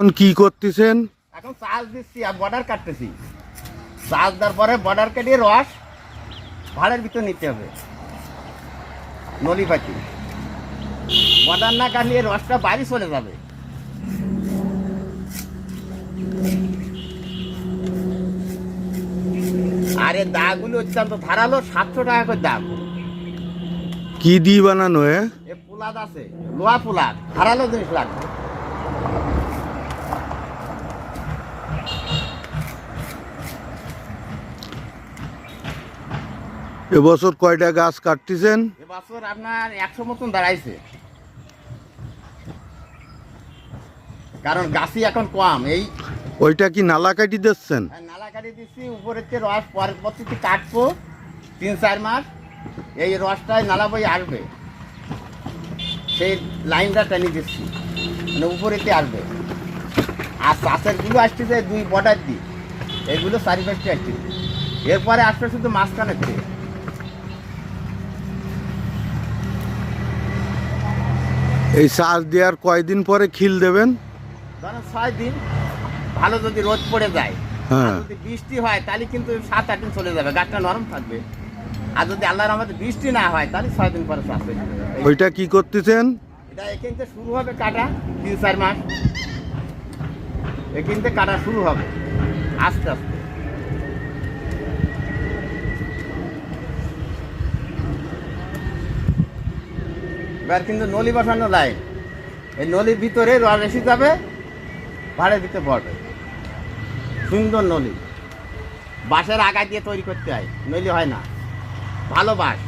এখন কি করতেছেন? এখন চার্জ দিচ্ছি আর বর্ডার কাটতেছি। চার্জ দেওয়ার পরে বর্ডার কেটে রস ভাড়ের ভিতর নিতে হবে। নলি পাতি বর্ডার না কাটলে রসটা বাইরে চলে যাবে। আর দাগুলো অত্যন্ত ধারালো সাতশো টাকা করে দাম কি দিয়ে বানানো এ পোলাদ আছে লোহা পোলাদ ধারালো জিনিস লাগবে। এবছর কয়টা গাছ কাটতেছেন? এবছর আপনার একশো মতন দাঁড়াইছে। কারণ গাছই এখন কম এই ওইটা কি নালা কাটি দিচ্ছেন? নালা কাটি দিচ্ছি উপরের যে রস পরের পরবর্তীতে কাটবো তিন চার মাস এই রসটায় নালা বই আসবে। সেই লাইনটা টেনে দিচ্ছি মানে উপরেতে আসবে। আর চাষেরগুলো আসতেছে দুই বর্ডার দিয়ে এগুলো চারি পাঁচটি আসতেছে এরপরে আসবে শুধু মাঝখানে থেকে। এই চাষ দেওয়ার কয়দিন পরে খিল দেবেন? ছয় দিন। ভালো যদি রোদ পড়ে যায় হ্যাঁ। যদি বৃষ্টি হয় তাহলে কিন্তু সাত আট দিন চলে যাবে গাছটা নরম থাকবে। আর যদি আল্লাহর আমাদের বৃষ্টি না হয় তাহলে ছয় দিন পরে চাষ ওইটা কি করতেছেন? এটা এখান থেকে শুরু হবে কাটা তিন চার মাস। এখান থেকে কাটা শুরু হবে আস্তে আস্তে। এবার কিন্তু নলি বসানো লাইন এই নলির ভিতরে রস এসে যাবে ভাড়ের দিতে পড়বে। সুন্দর নলি। বাঁশের আগা দিয়ে তৈরি করতে হয় নইলে হয় না। ভালো বাঁশ।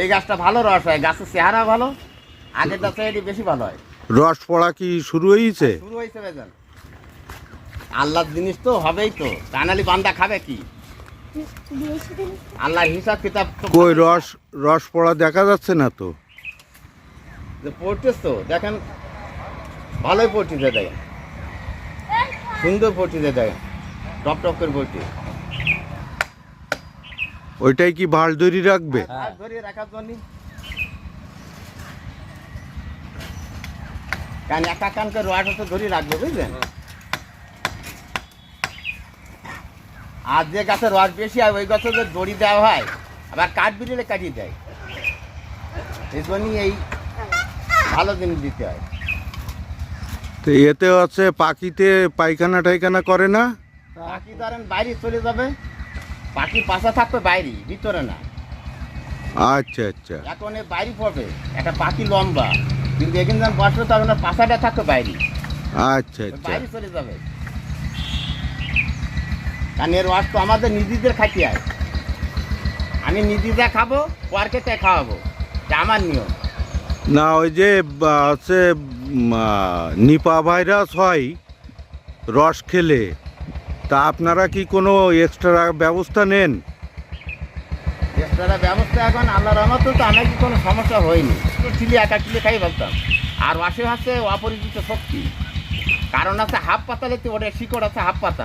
এই গাছটা ভালো রস হয় গাছের চেহারা ভালো আগের গাছে এটি বেশি ভালো হয়। রস পড়া কি শুরু হয়েছে? শুরু হয়েছে বেজান। আল্লাহর জিনিস তো হবেই তো। কানালি বান্দা খাবে কি? আল্লাহর হিসাব কিতাব তো কই রস রস পড়া দেখা যাচ্ছে না তো? যে পড়তেছ তো দেখেন ভালোই পড়তেছে দেখেন। সুন্দর পড়তেছে দেখেন। টপ টপ করে পড়ছে ওইটাই কি ভালো দড়ি রাখবে? আর ধরিয়ে রাখার জন্য কারণ একা কানকে রোয়াটা তো ধরিয়ে রাখবে বুঝলেন? আর যে গাছের রস বেশি হয় ওই গাছে যে দড়ি দেওয়া হয় আবার কাঠ বিড়িলে কাটিয়ে দেয়। এই জন্যই এই ভালো জিনিস দিতে হয়। তো এতে হচ্ছে পাখিতে পায়খানা টাইখানা করে না? পাখি ধরেন বাইরে চলে যাবে পাখি পাশা থাকবে বাইরে ভিতরে না। আচ্ছা আচ্ছা। এখন এ বাইরে পড়বে একটা পাখি লম্বা কিন্তু এখানে যখন বসবে তখন পাশাটা থাকবে বাইরে। আচ্ছা আচ্ছা। বাইরে চলে যাবে। কারণ এর রস তো আমাদের নিজেদের হয়। আমি নিজেরা খাব পরকে তাই খাওয়াবো। এটা আমার নিয়ম। না ওই যে হচ্ছে নিপা ভাইরাস হয় রস খেলে তা আপনারা কি কোনো এক্সট্রা ব্যবস্থা নেন? এক্সট্রা ব্যবস্থা এখন আল্লাহ রহমত তো আমার কি কোনো সমস্যা হয়নি। চিলি একা চিলি খাই বলতাম। আর রসে হচ্ছে অপরিচিত শক্তি। কারণ আছে হাফ পাতালে তো ওটা শিকড় আছে হাফ পাতা।